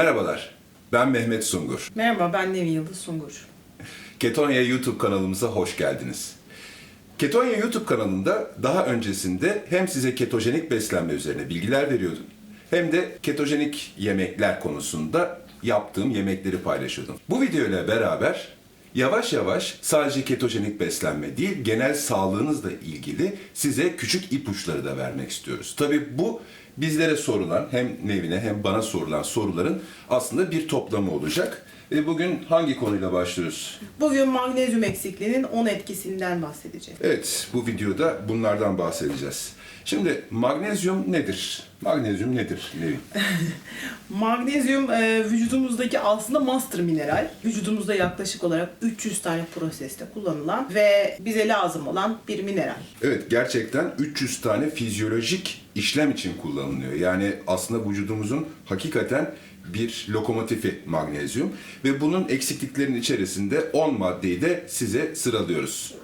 Merhabalar, ben Mehmet Sungur. Merhaba ben Nevin Yıldız Sungur. Ketonya YouTube kanalımıza hoş geldiniz. Ketonya YouTube kanalında daha öncesinde hem size ketojenik beslenme üzerine bilgiler veriyordum, hem de ketojenik yemekler konusunda yaptığım yemekleri paylaşıyordum. Bu video ile beraber yavaş yavaş sadece ketojenik beslenme değil, genel sağlığınızla ilgili size küçük ipuçları da vermek istiyoruz. Tabii bu bizlere sorulan hem Nevin'e hem bana sorulan soruların aslında bir toplamı olacak. E bugün hangi konuyla başlıyoruz? Bugün magnezyum eksikliğinin 10 etkisinden bahsedeceğiz. Evet, bu videoda bunlardan bahsedeceğiz. Şimdi magnezyum nedir? Magnezyum nedir Nevin? Magnezyum e, vücudumuzdaki aslında master mineral. Vücudumuzda yaklaşık olarak 300 tane proseste kullanılan ve bize lazım olan bir mineral. Evet, gerçekten 300 tane fizyolojik işlem için kullanılıyor. Yani aslında vücudumuzun hakikaten bir lokomotifi magnezyum ve bunun eksikliklerinin içerisinde 10 maddeyi de size sıralıyoruz.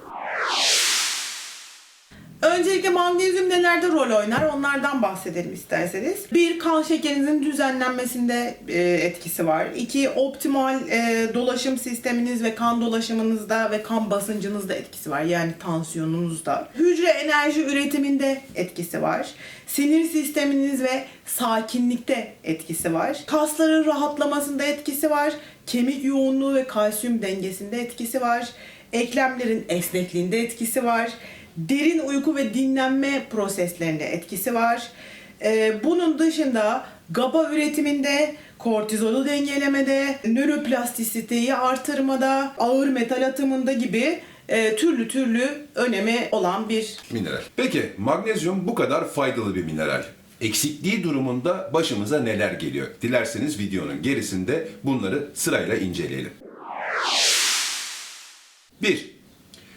Öncelikle magnezyum nelerde rol oynar onlardan bahsedelim isterseniz. Bir, kan şekerinizin düzenlenmesinde e, etkisi var. İki, optimal e, dolaşım sisteminiz ve kan dolaşımınızda ve kan basıncınızda etkisi var. Yani tansiyonunuzda. Hücre enerji üretiminde etkisi var. Sinir sisteminiz ve sakinlikte etkisi var. Kasların rahatlamasında etkisi var. Kemik yoğunluğu ve kalsiyum dengesinde etkisi var. Eklemlerin esnekliğinde etkisi var derin uyku ve dinlenme proseslerinde etkisi var. Ee, bunun dışında GABA üretiminde, kortizolu dengelemede, nöroplastisiteyi artırmada, ağır metal atımında gibi e, türlü türlü önemi olan bir Mineral. Peki magnezyum bu kadar faydalı bir mineral. Eksikliği durumunda başımıza neler geliyor? Dilerseniz videonun gerisinde bunları sırayla inceleyelim. 1.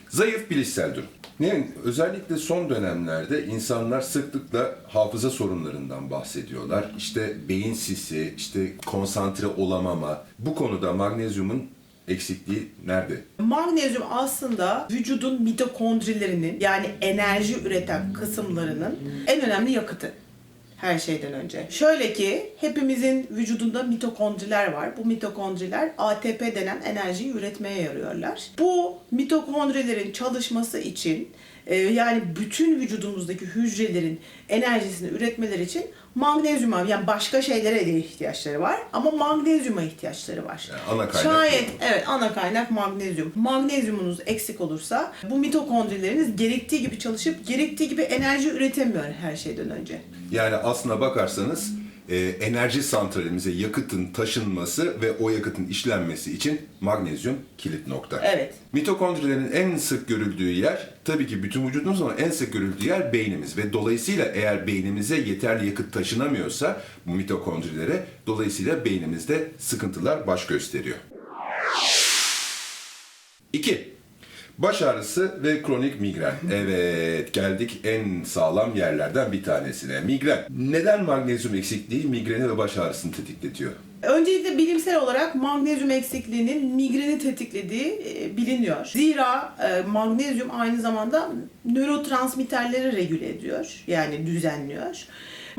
Zayıf bilişsel durum. Ne, özellikle son dönemlerde insanlar sıklıkla hafıza sorunlarından bahsediyorlar. İşte beyin sisi, işte konsantre olamama. Bu konuda magnezyumun eksikliği nerede? Magnezyum aslında vücudun mitokondrilerinin yani enerji üreten kısımlarının en önemli yakıtı her şeyden önce. Şöyle ki hepimizin vücudunda mitokondriler var. Bu mitokondriler ATP denen enerjiyi üretmeye yarıyorlar. Bu mitokondrilerin çalışması için yani bütün vücudumuzdaki hücrelerin enerjisini üretmeleri için magnezyuma yani başka şeylere de ihtiyaçları var ama magnezyuma ihtiyaçları var. Yani ana kaynak Şayet evet ana kaynak magnezyum. Magnezyumunuz eksik olursa bu mitokondrileriniz gerektiği gibi çalışıp gerektiği gibi enerji üretemiyor her şeyden önce. Yani aslına bakarsanız e, enerji santralimize yakıtın taşınması ve o yakıtın işlenmesi için magnezyum kilit nokta. Evet. Mitokondrilerin en sık görüldüğü yer tabii ki bütün vücudumuz ama en sık görüldüğü yer beynimiz ve dolayısıyla eğer beynimize yeterli yakıt taşınamıyorsa bu mitokondrilere dolayısıyla beynimizde sıkıntılar baş gösteriyor. 2. Baş ağrısı ve kronik migren. Evet, geldik en sağlam yerlerden bir tanesine. Migren. Neden magnezyum eksikliği migreni ve baş ağrısını tetikletiyor? Öncelikle bilimsel olarak magnezyum eksikliğinin migreni tetiklediği e, biliniyor. Zira e, magnezyum aynı zamanda nörotransmitterleri regüle ediyor. Yani düzenliyor.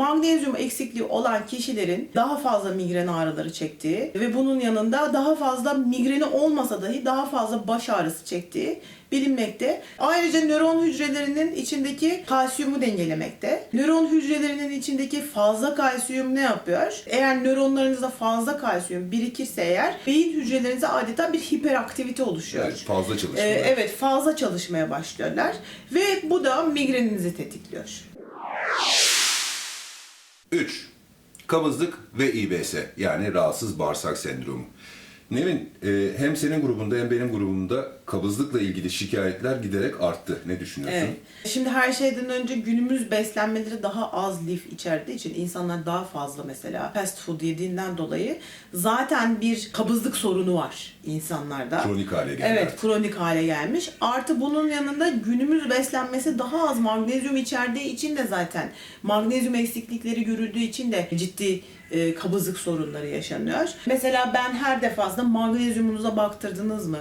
Magnezyum eksikliği olan kişilerin daha fazla migren ağrıları çektiği ve bunun yanında daha fazla migreni olmasa dahi daha fazla baş ağrısı çektiği bilinmekte. Ayrıca nöron hücrelerinin içindeki kalsiyumu dengelemekte. Nöron hücrelerinin içindeki fazla kalsiyum ne yapıyor? Eğer nöronlarınızda fazla kalsiyum birikirse eğer beyin hücrelerinize adeta bir hiperaktivite oluşuyor. Evet, fazla çalışma. Ee, evet fazla çalışmaya başlıyorlar ve bu da migreninizi tetikliyor. 3. Kabızlık ve İBS yani rahatsız bağırsak sendromu. Nevin, e, hem senin grubunda hem benim grubumda kabızlıkla ilgili şikayetler giderek arttı. Ne düşünüyorsun? Evet. Şimdi her şeyden önce günümüz beslenmeleri daha az lif içerdiği için insanlar daha fazla mesela fast food yediğinden dolayı zaten bir kabızlık sorunu var insanlarda. Kronik hale geldi Evet, artık. kronik hale gelmiş. Artı bunun yanında günümüz beslenmesi daha az magnezyum içerdiği için de zaten magnezyum eksiklikleri görüldüğü için de ciddi e, kabızlık sorunları yaşanıyor. Mesela ben her defasında magnezyumunuza baktırdınız mı?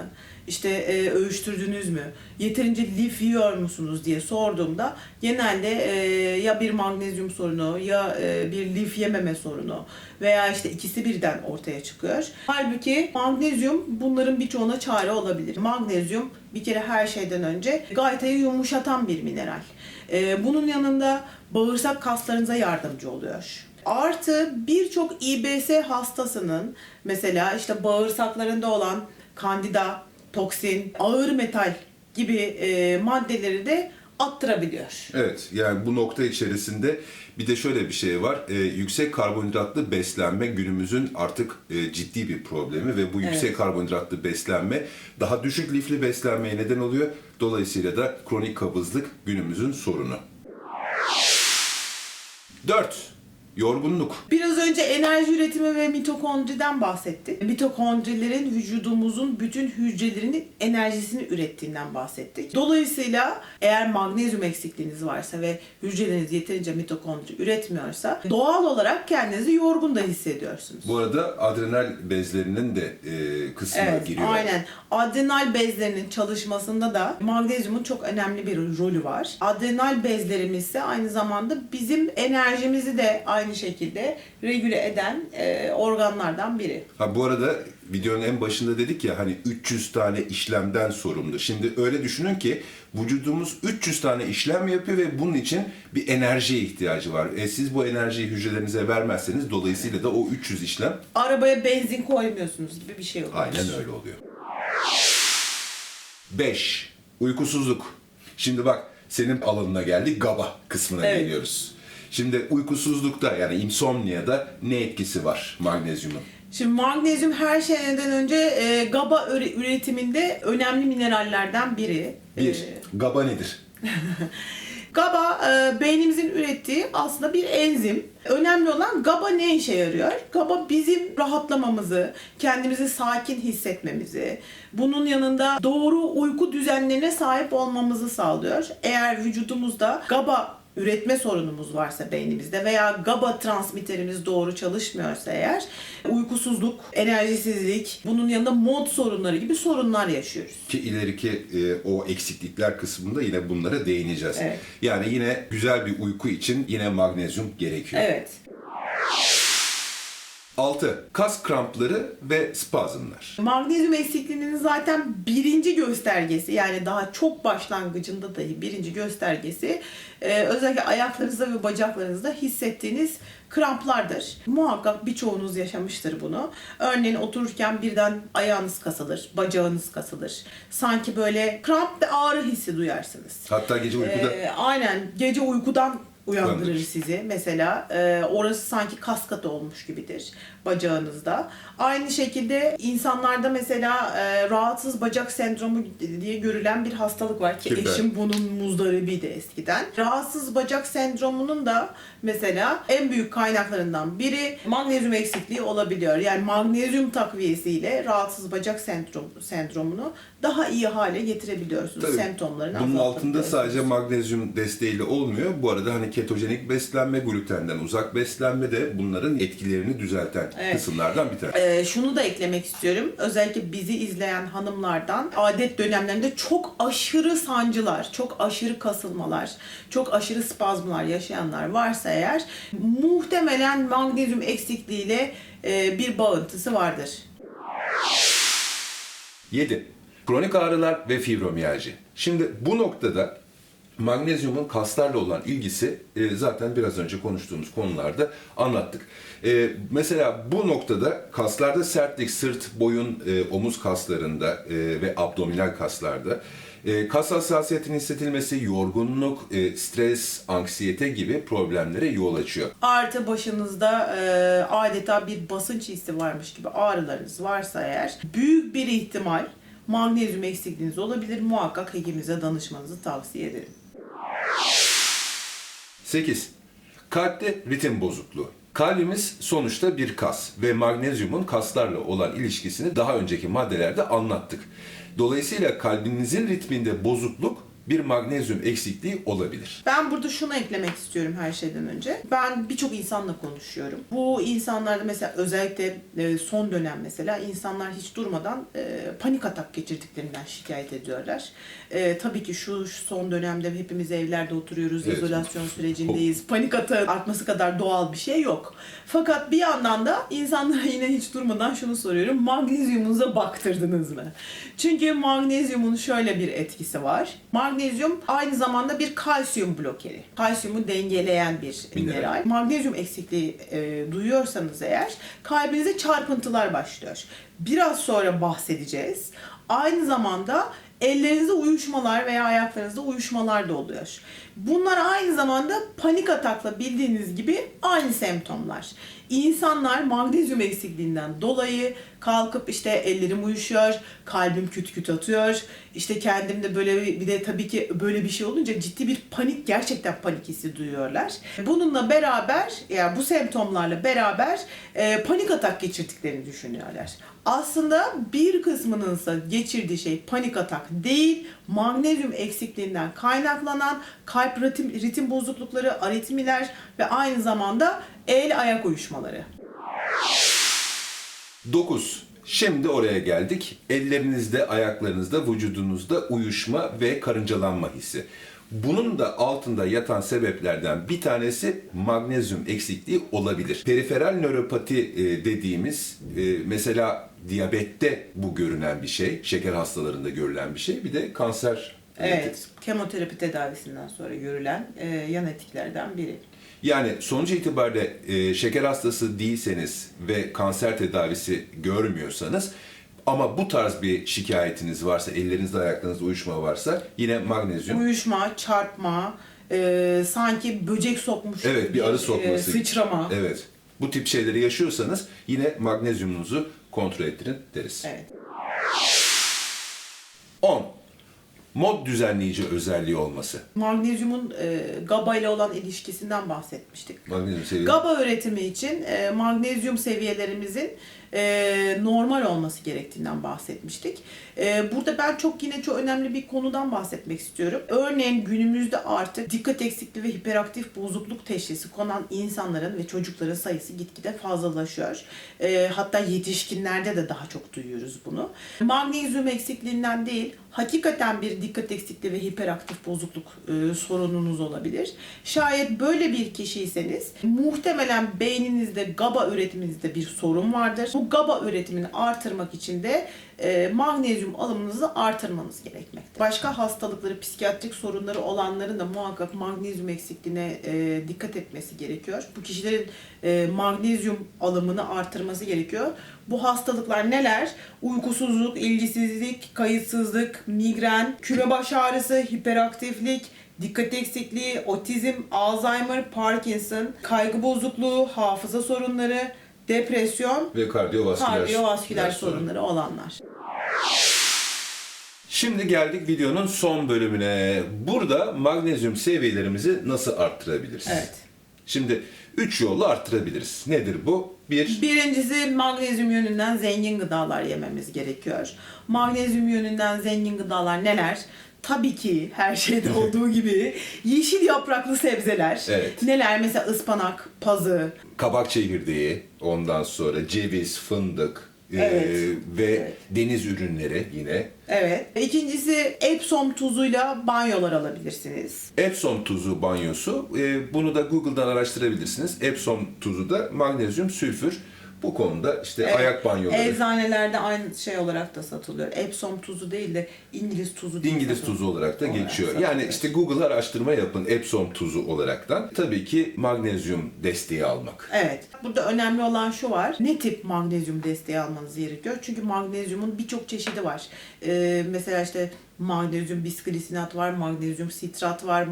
İşte e, ölçtürdünüz mü, yeterince lif yiyor musunuz diye sorduğumda genelde e, ya bir magnezyum sorunu ya e, bir lif yememe sorunu veya işte ikisi birden ortaya çıkıyor. Halbuki magnezyum bunların birçoğuna çare olabilir. Magnezyum bir kere her şeyden önce gaytayı yumuşatan bir mineral. E, bunun yanında bağırsak kaslarınıza yardımcı oluyor. Artı birçok İBS hastasının mesela işte bağırsaklarında olan kandida, toksin, ağır metal gibi e, maddeleri de attırabiliyor. Evet, yani bu nokta içerisinde bir de şöyle bir şey var. Ee, yüksek karbonhidratlı beslenme günümüzün artık e, ciddi bir problemi ve bu yüksek Evet. karbonhidratlı beslenme daha düşük lifli beslenmeye neden oluyor. Dolayısıyla da kronik kabızlık günümüzün sorunu. 4. Yorgunluk. Biraz önce enerji üretimi ve mitokondriden bahsettik. Mitokondrilerin vücudumuzun bütün hücrelerinin enerjisini ürettiğinden bahsettik. Dolayısıyla eğer magnezyum eksikliğiniz varsa ve hücreleriniz yeterince mitokondri üretmiyorsa doğal olarak kendinizi yorgun da hissediyorsunuz. Bu arada adrenal bezlerinin de e, kısmına Evet, giriyor. aynen. Adrenal bezlerinin çalışmasında da magnezyumun çok önemli bir rolü var. Adrenal bezlerimiz ise aynı zamanda bizim enerjimizi de aynı şekilde regüle eden e, organlardan biri. Ha bu arada videonun en başında dedik ya hani 300 tane işlemden sorumlu. Şimdi öyle düşünün ki vücudumuz 300 tane işlem yapıyor ve bunun için bir enerjiye ihtiyacı var. E siz bu enerjiyi hücrelerinize vermezseniz dolayısıyla da o 300 işlem Arabaya benzin koymuyorsunuz gibi bir şey oluyor. aynen öyle oluyor. 5. Uykusuzluk. Şimdi bak senin alanına geldik GABA kısmına Evet. geliyoruz. Şimdi uykusuzlukta yani insomnia'da ne etkisi var magnezyumun? Şimdi magnezyum her şeyden önce e, GABA üre- üretiminde önemli minerallerden biri. Bir, E, GABA nedir? GABA e, beynimizin ürettiği aslında bir enzim. Önemli olan GABA ne işe yarıyor? GABA bizim rahatlamamızı, kendimizi sakin hissetmemizi, bunun yanında doğru uyku düzenlerine sahip olmamızı sağlıyor. Eğer vücudumuzda GABA üretme sorunumuz varsa beynimizde veya GABA transmitterimiz doğru çalışmıyorsa eğer uykusuzluk, enerjisizlik, bunun yanında mod sorunları gibi sorunlar yaşıyoruz. Ki ileriki e, o eksiklikler kısmında yine bunlara değineceğiz. Evet. Yani yine güzel bir uyku için yine magnezyum gerekiyor. Evet. 6. Kas krampları ve spazmlar. Magnezyum eksikliğinin zaten birinci göstergesi yani daha çok başlangıcında dahi birinci göstergesi e, özellikle ayaklarınızda ve bacaklarınızda hissettiğiniz kramplardır. Muhakkak birçoğunuz yaşamıştır bunu. Örneğin otururken birden ayağınız kasılır, bacağınız kasılır. Sanki böyle kramp ve ağrı hissi duyarsınız. Hatta gece uykuda Ee, aynen gece uykudan uyandırır Uyandırır. sizi mesela. Ee, orası sanki kas katı olmuş gibidir bacağınızda. Aynı şekilde insanlarda mesela e, rahatsız bacak sendromu diye görülen bir hastalık var ki Ki ben- eşim bunun muzdaribiydi eskiden. Rahatsız bacak sendromunun da mesela en büyük kaynaklarından biri magnezyum eksikliği olabiliyor. Yani magnezyum takviyesiyle rahatsız bacak sendrom, sendromunu daha iyi hale getirebiliyorsunuz. Tabii, Semptomlarını bunun altında sadece magnezyum desteğiyle olmuyor. Bu arada hani ketojenik beslenme, glutenden uzak beslenme de bunların etkilerini düzelten Evet. kısımlardan bir tanesi. Ee, şunu da eklemek istiyorum. Özellikle bizi izleyen hanımlardan adet dönemlerinde çok aşırı sancılar, çok aşırı kasılmalar, çok aşırı spazmlar yaşayanlar varsa eğer muhtemelen magnezyum eksikliğiyle e, bir bağıntısı vardır. 7. Kronik ağrılar ve fibromiyalji. Şimdi bu noktada magnezyumun kaslarla olan ilgisi e, zaten biraz önce konuştuğumuz konularda anlattık. E, mesela bu noktada kaslarda sertlik, sırt, boyun, e, omuz kaslarında e, ve abdominal kaslarda e, kas hassasiyetinin hissedilmesi, yorgunluk, e, stres, anksiyete gibi problemlere yol açıyor. Artı başınızda e, adeta bir basınç hissi varmış gibi ağrılarınız varsa eğer büyük bir ihtimal magnezyum eksikliğiniz olabilir. Muhakkak hekiminize danışmanızı tavsiye ederim. 8. Kalpte ritim bozukluğu. Kalbimiz sonuçta bir kas ve magnezyumun kaslarla olan ilişkisini daha önceki maddelerde anlattık. Dolayısıyla kalbinizin ritminde bozukluk bir magnezyum eksikliği olabilir. Ben burada şunu eklemek istiyorum her şeyden önce. Ben birçok insanla konuşuyorum. Bu insanlarda mesela özellikle e, son dönem mesela insanlar hiç durmadan e, panik atak geçirdiklerinden şikayet ediyorlar. E, tabii ki şu, şu son dönemde hepimiz evlerde oturuyoruz, Evet. izolasyon sürecindeyiz. Panik atağın artması kadar doğal bir şey yok. Fakat bir yandan da insanlara yine hiç durmadan şunu soruyorum. Magnezyumunuza baktırdınız mı? Çünkü magnezyumun şöyle bir etkisi var. Magnezyum aynı zamanda bir kalsiyum blokeri. Kalsiyumu dengeleyen bir Mineral. mineral. Magnezyum eksikliği e, duyuyorsanız eğer kalbinize çarpıntılar başlıyor. Biraz sonra bahsedeceğiz. Aynı zamanda ellerinizde uyuşmalar veya ayaklarınızda uyuşmalar da oluyor. Bunlar aynı zamanda panik atakla bildiğiniz gibi aynı semptomlar. İnsanlar magnezyum eksikliğinden dolayı kalkıp işte ellerim uyuşuyor, kalbim küt küt atıyor. İşte kendimde böyle bir, de tabii ki böyle bir şey olunca ciddi bir panik gerçekten panik hissi duyuyorlar. Bununla beraber yani bu semptomlarla beraber e, panik atak geçirdiklerini düşünüyorlar. Aslında bir kısmının ise geçirdiği şey panik atak değil, magnezyum eksikliğinden kaynaklanan kalp ritim, ritim bozuklukları, aritmiler ve aynı zamanda el ayak uyuşmaları. 9. Şimdi oraya geldik. Ellerinizde, ayaklarınızda, vücudunuzda uyuşma ve karıncalanma hissi. Bunun da altında yatan sebeplerden bir tanesi magnezyum eksikliği olabilir. Periferal nöropati e, dediğimiz e, mesela diyabette bu görünen bir şey, şeker hastalarında görülen bir şey. Bir de kanser Evet, kemoterapi tedavisinden sonra görülen e, yan etkilerden biri. Yani sonuç itibariyle e, şeker hastası değilseniz ve kanser tedavisi görmüyorsanız ama bu tarz bir şikayetiniz varsa, ellerinizde ayaklarınızda uyuşma varsa yine magnezyum. Uyuşma, çarpma, e, sanki böcek sokmuş Evet bir arı e, sokması. sıçrama. Evet. Bu tip şeyleri yaşıyorsanız yine magnezyumunuzu kontrol ettirin deriz. Evet. 10. Mod düzenleyici özelliği olması. Magnezyumun e, GABA ile olan ilişkisinden bahsetmiştik. Magnezyum seviyesi. GABA üretimi için e, magnezyum seviyelerimizin e, normal olması gerektiğinden bahsetmiştik. E, burada ben çok yine çok önemli bir konudan bahsetmek istiyorum. Örneğin günümüzde artık dikkat eksikliği ve hiperaktif bozukluk teşhisi konan insanların ve çocukların sayısı gitgide fazlalaşıyor. E, hatta yetişkinlerde de daha çok duyuyoruz bunu. Magnezyum eksikliğinden değil, hakikaten bir dikkat eksikliği ve hiperaktif bozukluk e, sorununuz olabilir. Şayet böyle bir kişiyseniz muhtemelen beyninizde GABA üretiminizde bir sorun vardır. Bu GABA üretimini artırmak için de e, magnezyum alımınızı artırmanız gerekmekte. Başka hastalıkları, psikiyatrik sorunları olanların da muhakkak magnezyum eksikliğine e, dikkat etmesi gerekiyor. Bu kişilerin e, magnezyum alımını artırması gerekiyor. Bu hastalıklar neler? Uykusuzluk, ilgisizlik, kayıtsızlık, migren, küme baş ağrısı, hiperaktiflik, dikkat eksikliği, otizm, Alzheimer, Parkinson, kaygı bozukluğu, hafıza sorunları, depresyon, Ve kardiyovasküler, kardiyovasküler sorunları olanlar. Şimdi geldik videonun son bölümüne. Burada magnezyum seviyelerimizi nasıl arttırabiliriz? Evet. Şimdi üç yolla arttırabiliriz. Nedir bu? Bir, Birincisi magnezyum yönünden zengin gıdalar yememiz gerekiyor. Magnezyum yönünden zengin gıdalar neler? Tabii ki her şeyde olduğu gibi yeşil yapraklı sebzeler. Evet. Neler? Mesela ıspanak, pazı, kabak çekirdeği, ondan sonra ceviz, fındık e, Evet. ve Evet. deniz ürünleri yine. Evet. İkincisi Epsom tuzuyla banyolar alabilirsiniz. Epsom tuzu banyosu. e, bunu da Google'dan araştırabilirsiniz. Epsom tuzu da magnezyum sülfür. Bu konuda işte Evet. ayak banyoları. Eczanelerde aynı şey olarak da satılıyor. Epsom tuzu değil de İngiliz tuzu diye İngiliz tuzu olarak da Olarak geçiyor. satılıyor. Yani işte Google araştırma yapın Epsom tuzu olaraktan. Tabii ki magnezyum desteği almak. Evet. Burada önemli olan şu var. Ne tip magnezyum desteği almanız gerekiyor? Çünkü magnezyumun birçok çeşidi var. Ee, mesela işte magnezyum bisglisinat var, magnezyum sitrat var,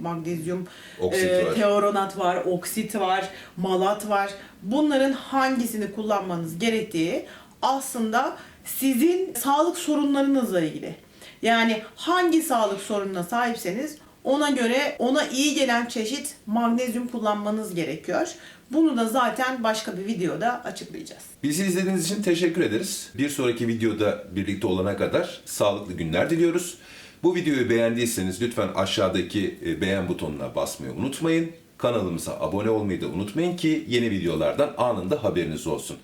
magnezyum Oksit e, var. teoronat var, oksit var, malat var. Bunların hangisini kullanmanız gerektiği aslında sizin sağlık sorunlarınızla ilgili. Yani hangi sağlık sorununa sahipseniz ona göre ona iyi gelen çeşit magnezyum kullanmanız gerekiyor. Bunu da zaten başka bir videoda açıklayacağız. Bizi izlediğiniz için teşekkür ederiz. Bir sonraki videoda birlikte olana kadar sağlıklı günler diliyoruz. Bu videoyu beğendiyseniz lütfen aşağıdaki e, beğen butonuna basmayı unutmayın. Kanalımıza abone olmayı da unutmayın ki yeni videolardan anında haberiniz olsun.